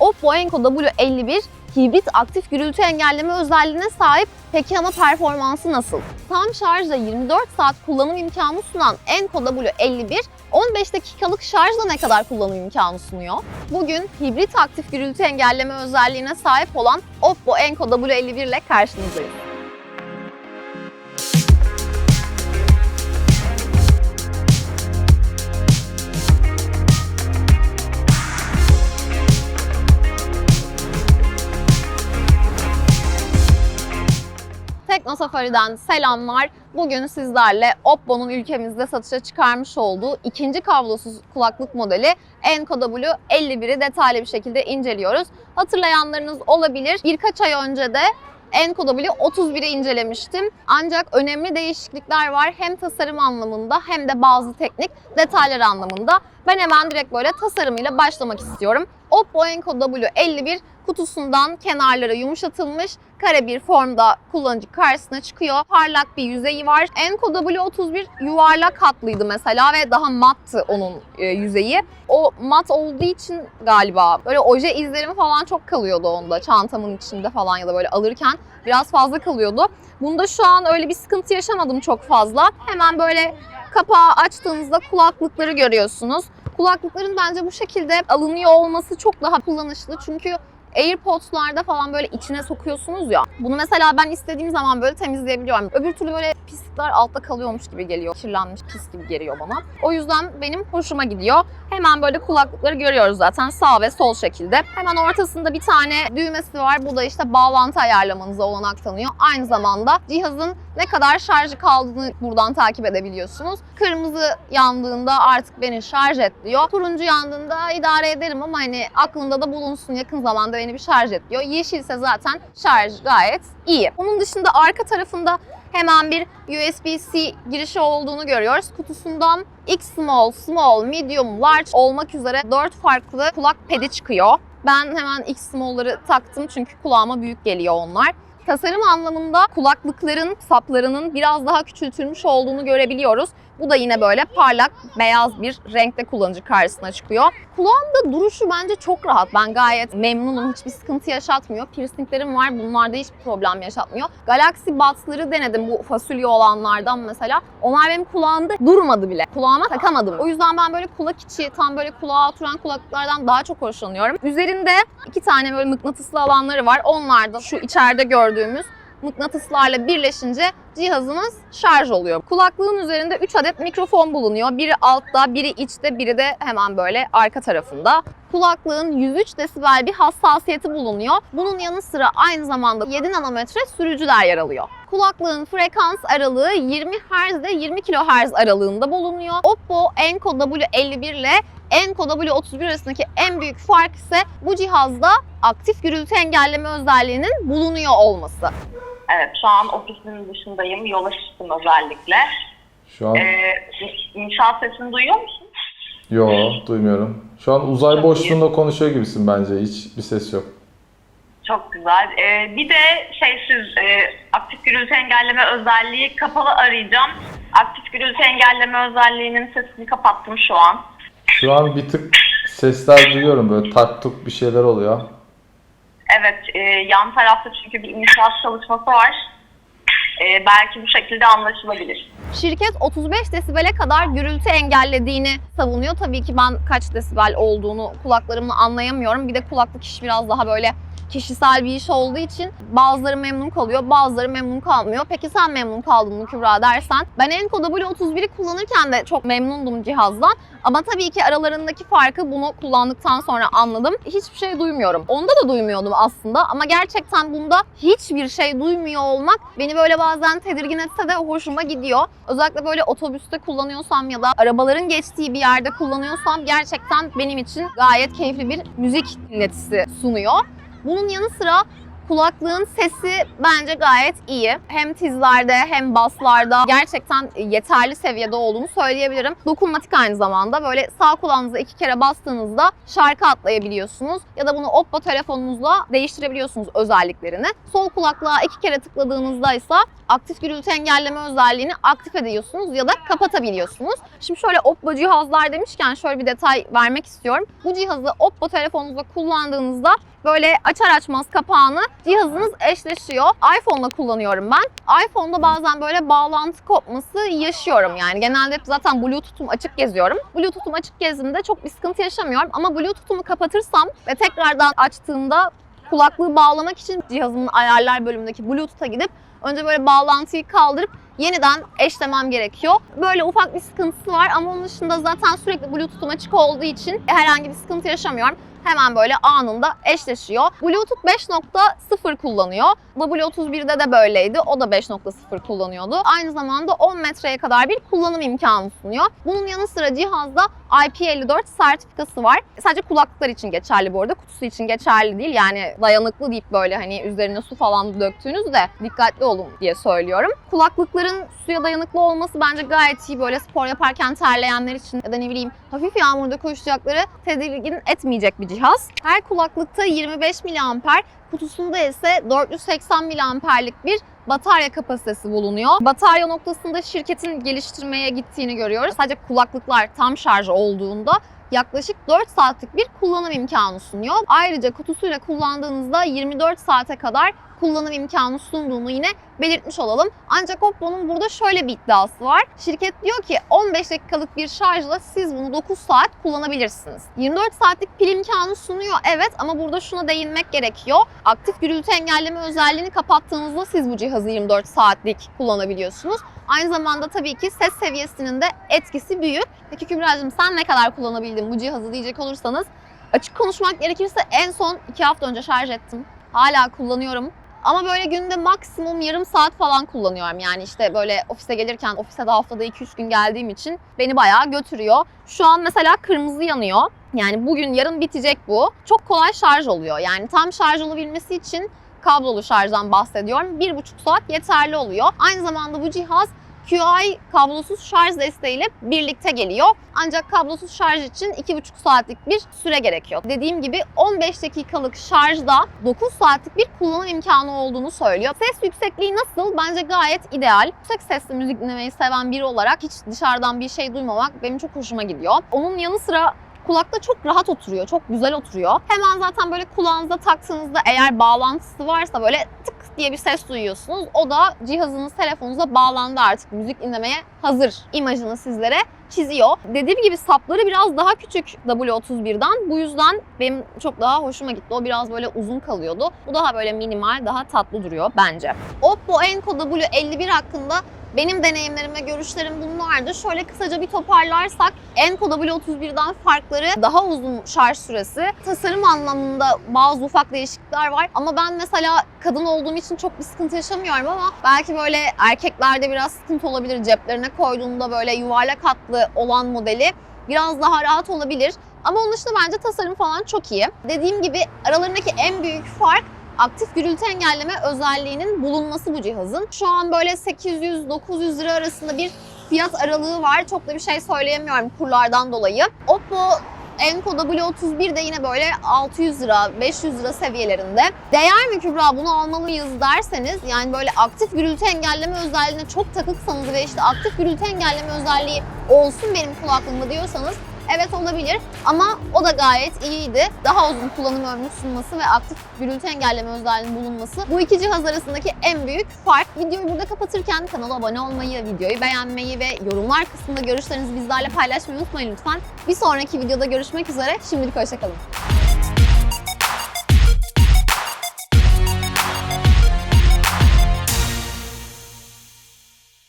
Oppo Enco W51 hibrit aktif gürültü engelleme özelliğine sahip. Peki ama performansı nasıl? Tam şarjla 24 saat kullanım imkanı sunan Enco W51 15 dakikalık şarjla ne kadar kullanım imkanı sunuyor? Bugün hibrit aktif gürültü engelleme özelliğine sahip olan Oppo Enco W51 ile karşınızdayız. Tekno Safari'den selamlar. Bugün sizlerle Oppo'nun ülkemizde satışa çıkarmış olduğu ikinci kablosuz kulaklık modeli Enco W51'i detaylı bir şekilde inceliyoruz. Hatırlayanlarınız olabilir. Birkaç ay önce de Enco W31'i incelemiştim. Ancak önemli değişiklikler var hem tasarım anlamında hem de bazı teknik detaylar anlamında. Ben hemen direkt böyle tasarımıyla başlamak istiyorum. Oppo Enco W51 kutusundan kenarları yumuşatılmış kare bir formda kullanıcı karşısına çıkıyor. Parlak bir yüzeyi var. Enco W31 yuvarlak hatlıydı mesela ve daha mattı onun e, yüzeyi. O mat olduğu için galiba böyle oje izlerimi falan çok kalıyordu onda. Çantamın içinde falan ya da böyle alırken biraz fazla kalıyordu. Bunda şu an öyle bir sıkıntı yaşamadım çok fazla. Hemen böyle kapağı açtığınızda kulaklıkları görüyorsunuz. Kulaklıkların bence bu şekilde alınıyor olması çok daha kullanışlı. Çünkü AirPods'larda falan böyle içine sokuyorsunuz ya. Bunu mesela ben istediğim zaman böyle temizleyebiliyorum. Öbür türlü böyle pislikler altta kalıyormuş gibi geliyor. Kirlenmiş pis gibi geliyor bana. O yüzden benim hoşuma gidiyor. Hemen böyle kulaklıkları görüyoruz zaten sağ ve sol şekilde. Hemen ortasında bir tane düğmesi var. Bu da işte bağlantı ayarlamanıza olanak tanıyor. Aynı zamanda cihazın ne kadar şarjı kaldığını buradan takip edebiliyorsunuz. Kırmızı yandığında artık beni şarj et diyor. Turuncu yandığında idare ederim ama hani aklında da bulunsun yakın zamanda beni bir şarj et diyor. Yeşilse zaten şarj gayet iyi. Onun dışında arka tarafında hemen bir USB-C girişi olduğunu görüyoruz. Kutusundan X small, small, medium, large olmak üzere 4 farklı kulak pedi çıkıyor. Ben hemen X small'ları taktım çünkü kulağıma büyük geliyor onlar. Tasarım anlamında kulaklıkların saplarının biraz daha küçültülmüş olduğunu görebiliyoruz. Bu da yine böyle parlak beyaz bir renkte kullanıcı karşısına çıkıyor. Kulağımda duruşu bence çok rahat. Ben gayet memnunum. Hiçbir sıkıntı yaşatmıyor. Piercinglerim var. Bunlarda hiçbir problem yaşatmıyor. Galaxy Buds'ları denedim bu fasulye olanlardan mesela. Onlar benim kulağımda durmadı bile. Kulağıma takamadım. O yüzden ben böyle kulak içi, tam böyle kulağa oturan kulaklıklardan daha çok hoşlanıyorum. Üzerinde iki tane böyle mıknatıslı alanları var. Onlar da şu içeride gördüğümüz mıknatıslarla birleşince cihazınız şarj oluyor. Kulaklığın üzerinde 3 adet mikrofon bulunuyor. Biri altta, biri içte, biri de hemen böyle arka tarafında. Kulaklığın 103 desibel bir hassasiyeti bulunuyor. Bunun yanı sıra aynı zamanda 7 nanometre sürücüler yer alıyor. Kulaklığın frekans aralığı 20 Hz ile 20 kHz aralığında bulunuyor. Oppo Enco W51 ile Enco W31 arasındaki en büyük fark ise bu cihazda aktif gürültü engelleme özelliğinin bulunuyor olması. Evet, şu an ofisin dışındayım. Yola çıktım özellikle. Şu an Ee, inşaat sesini duyuyor musun? yo duymuyorum. Şu an uzay boşluğunda konuşuyor gibisin bence. Hiç bir ses yok. Çok güzel. Ee, bir de şeysiz, e, aktif gürültü engelleme özelliği kapalı arayacağım. Aktif gürültü engelleme özelliğinin sesini kapattım şu an. Şu an bir tık sesler duyuyorum böyle tak tuk bir şeyler oluyor. Evet, e, yan tarafta çünkü bir inşaat çalışması var. E, belki bu şekilde anlaşılabilir. Şirket 35 desibele kadar gürültü engellediğini savunuyor. Tabii ki ben kaç desibel olduğunu kulaklarımla anlayamıyorum. Bir de kulaklık iş biraz daha böyle kişisel bir iş olduğu için bazıları memnun kalıyor, bazıları memnun kalmıyor. Peki sen memnun kaldın mı Kübra dersen? Ben Enco W31'i kullanırken de çok memnundum cihazdan. Ama tabii ki aralarındaki farkı bunu kullandıktan sonra anladım. Hiçbir şey duymuyorum. Onda da duymuyordum aslında ama gerçekten bunda hiçbir şey duymuyor olmak beni böyle bazen tedirgin etse de hoşuma gidiyor. Özellikle böyle otobüste kullanıyorsam ya da arabaların geçtiği bir yerde kullanıyorsam gerçekten benim için gayet keyifli bir müzik dinletisi sunuyor. Bunun yanı sıra Kulaklığın sesi bence gayet iyi. Hem tizlerde hem baslarda gerçekten yeterli seviyede olduğunu söyleyebilirim. Dokunmatik aynı zamanda. Böyle sağ kulağınıza iki kere bastığınızda şarkı atlayabiliyorsunuz. Ya da bunu Oppo telefonunuzla değiştirebiliyorsunuz özelliklerini. Sol kulaklığa iki kere tıkladığınızda ise aktif gürültü engelleme özelliğini aktif ediyorsunuz ya da kapatabiliyorsunuz. Şimdi şöyle Oppo cihazlar demişken şöyle bir detay vermek istiyorum. Bu cihazı Oppo telefonunuzda kullandığınızda böyle açar açmaz kapağını cihazınız eşleşiyor. iPhone'da kullanıyorum ben. iPhone'da bazen böyle bağlantı kopması yaşıyorum yani. Genelde hep zaten Bluetooth'um açık geziyorum. Bluetooth'um açık gezdiğimde çok bir sıkıntı yaşamıyorum ama Bluetooth'umu kapatırsam ve tekrardan açtığımda kulaklığı bağlamak için cihazımın ayarlar bölümündeki Bluetooth'a gidip önce böyle bağlantıyı kaldırıp yeniden eşlemem gerekiyor. Böyle ufak bir sıkıntısı var ama onun dışında zaten sürekli Bluetooth'um açık olduğu için herhangi bir sıkıntı yaşamıyorum. Hemen böyle anında eşleşiyor. Bluetooth 5.0 kullanıyor. W31'de de böyleydi. O da 5.0 kullanıyordu. Aynı zamanda 10 metreye kadar bir kullanım imkanı sunuyor. Bunun yanı sıra cihazda IP54 sertifikası var. Sadece kulaklıklar için geçerli bu arada. Kutusu için geçerli değil. Yani dayanıklı deyip böyle hani üzerine su falan döktüğünüzde dikkatli olun diye söylüyorum. Kulaklıkların suya dayanıklı olması bence gayet iyi. Böyle spor yaparken terleyenler için ya da ne bileyim hafif yağmurda koşacakları tedirgin etmeyecek bir cihaz. Her kulaklıkta 25 mAh, kutusunda ise 480 mAh'lik bir batarya kapasitesi bulunuyor. Batarya noktasında şirketin geliştirmeye gittiğini görüyoruz. Sadece kulaklıklar tam şarj olduğunda yaklaşık 4 saatlik bir kullanım imkanı sunuyor. Ayrıca kutusuyla kullandığınızda 24 saate kadar kullanım imkanı sunduğunu yine belirtmiş olalım. Ancak Oppo'nun burada şöyle bir iddiası var. Şirket diyor ki 15 dakikalık bir şarjla siz bunu 9 saat kullanabilirsiniz. 24 saatlik pil imkanı sunuyor evet ama burada şuna değinmek gerekiyor. Aktif gürültü engelleme özelliğini kapattığınızda siz bu cihazı 24 saatlik kullanabiliyorsunuz. Aynı zamanda tabii ki ses seviyesinin de etkisi büyük. Peki Kübra'cığım sen ne kadar kullanabildin bu cihazı diyecek olursanız açık konuşmak gerekirse en son 2 hafta önce şarj ettim. Hala kullanıyorum. Ama böyle günde maksimum yarım saat falan kullanıyorum. Yani işte böyle ofise gelirken, ofise de haftada 2-3 gün geldiğim için beni bayağı götürüyor. Şu an mesela kırmızı yanıyor. Yani bugün yarın bitecek bu. Çok kolay şarj oluyor. Yani tam şarj olabilmesi için kablolu şarjdan bahsediyorum. 1,5 saat yeterli oluyor. Aynı zamanda bu cihaz QI kablosuz şarj desteğiyle birlikte geliyor. Ancak kablosuz şarj için 2,5 saatlik bir süre gerekiyor. Dediğim gibi 15 dakikalık şarjda 9 saatlik bir kullanım imkanı olduğunu söylüyor. Ses yüksekliği nasıl? Bence gayet ideal. Yüksek sesli müzik dinlemeyi seven biri olarak hiç dışarıdan bir şey duymamak benim çok hoşuma gidiyor. Onun yanı sıra kulakta çok rahat oturuyor, çok güzel oturuyor. Hemen zaten böyle kulağınıza taktığınızda eğer bağlantısı varsa böyle tık diye bir ses duyuyorsunuz. O da cihazınız telefonunuza bağlandı artık müzik dinlemeye hazır imajını sizlere çiziyor. Dediğim gibi sapları biraz daha küçük W31'den. Bu yüzden benim çok daha hoşuma gitti. O biraz böyle uzun kalıyordu. Bu daha böyle minimal, daha tatlı duruyor bence. Oppo Enco W51 hakkında benim deneyimlerim ve görüşlerim bunlardı. Şöyle kısaca bir toparlarsak Enco W31'den farkları daha uzun şarj süresi. Tasarım anlamında bazı ufak değişiklikler var. Ama ben mesela kadın olduğum için çok bir sıkıntı yaşamıyorum ama belki böyle erkeklerde biraz sıkıntı olabilir. Ceplerine koyduğunda böyle yuvarlak hatlı olan modeli biraz daha rahat olabilir. Ama onun dışında bence tasarım falan çok iyi. Dediğim gibi aralarındaki en büyük fark aktif gürültü engelleme özelliğinin bulunması bu cihazın. Şu an böyle 800-900 lira arasında bir fiyat aralığı var. Çok da bir şey söyleyemiyorum kurlardan dolayı. Oppo Enco W31 de yine böyle 600 lira, 500 lira seviyelerinde. Değer mi Kübra bunu almalıyız derseniz yani böyle aktif gürültü engelleme özelliğine çok takıksanız ve işte aktif gürültü engelleme özelliği olsun benim kulaklığımda diyorsanız Evet olabilir ama o da gayet iyiydi. Daha uzun kullanım ömrü sunması ve aktif gürültü engelleme özelliğinin bulunması bu iki cihaz arasındaki en büyük fark. Videoyu burada kapatırken kanala abone olmayı, videoyu beğenmeyi ve yorumlar kısmında görüşlerinizi bizlerle paylaşmayı unutmayın lütfen. Bir sonraki videoda görüşmek üzere. Şimdilik hoşçakalın.